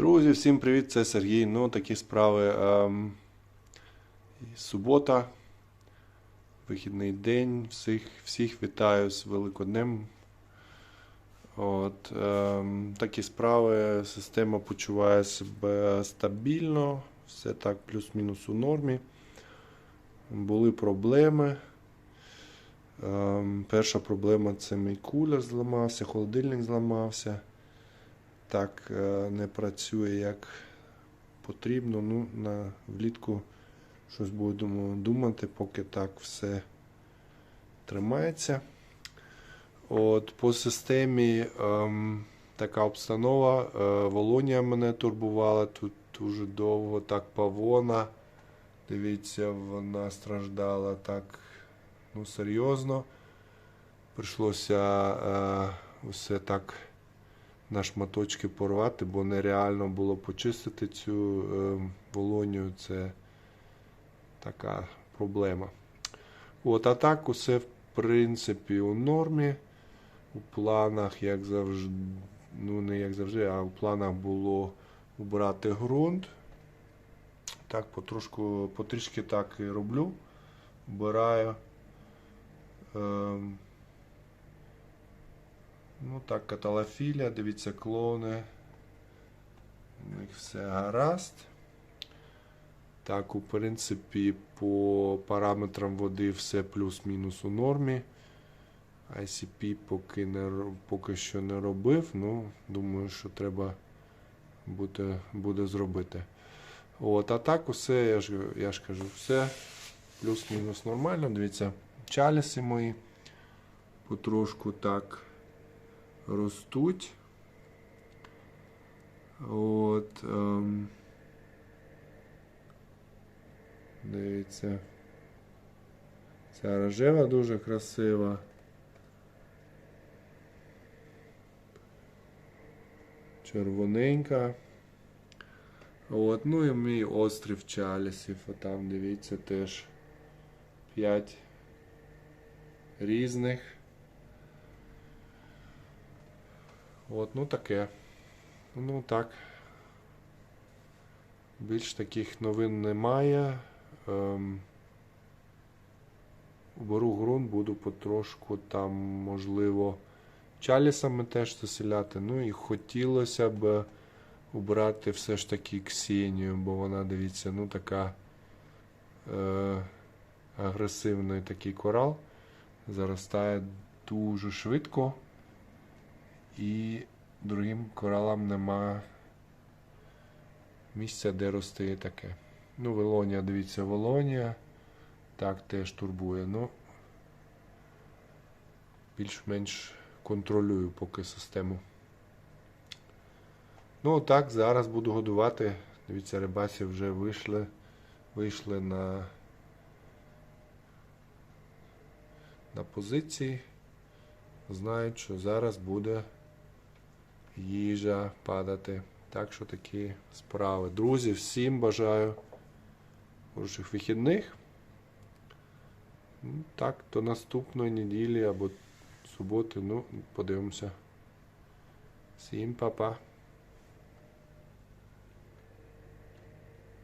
Друзі, всім привіт, це Сергій. Ну, такі справи. Ем, субота, вихідний день. Всіх, всіх вітаю з Великоднем. От, ем, такі справи. Система почуває себе стабільно, все так плюс-мінус у нормі. Були проблеми. Ем, перша проблема це мій кулер зламався, холодильник зламався так е, не працює як потрібно. Ну, на влітку щось будемо думати, поки так все тримається. От, По системі ем, така обстанова. Е, Волонія мене турбувала тут дуже довго, так павона. Дивіться, вона страждала так ну, серйозно. Прийшлося е, усе так на шматочки порвати, бо нереально було почистити цю е, волонію. Це така проблема. От, а так, усе в принципі у нормі. У планах, як завжди, ну не як завжди, а у планах було убрати ґрунт. Так, потрошку, потрішки так і роблю. Вбираю. Ем, Ну так, каталофілія, дивіться, клони. У них все гаразд. Так, у принципі, по параметрам води все плюс-мінус у нормі. ICP поки, не, поки що не робив. Ну, думаю, що треба буде, буде зробити. От, а так усе, я ж, я ж кажу, все плюс-мінус нормально. Дивіться, чаліси мої потрошку так ростуть. От. Ем, дивіться. Ця рожева дуже красива. Червоненька. От, ну і мій острів чалісів. Отам дивіться теж 5 різних. От, ну таке. Ну так. Більш таких новин немає. Ем, беру ґрунт, буду потрошку там, можливо, чалісами теж заселяти. Ну і хотілося б убрати все ж таки Ксенію, бо вона, дивіться, ну така е, агресивний такий корал. Заростає дуже швидко. І другим коралам нема місця, де рости таке. Ну, Велонія, дивіться, Велонія. Так теж турбує. Ну, більш-менш контролюю поки систему. Ну, так, зараз буду годувати. Дивіться, рибасі вже вийшли, вийшли на, на позиції. Знають, що зараз буде їжа падати. Так що такі справи. Друзі, всім бажаю хороших вихідних. Ну, Так, до наступної неділі або суботи. Ну, подивимося. Всім па-па.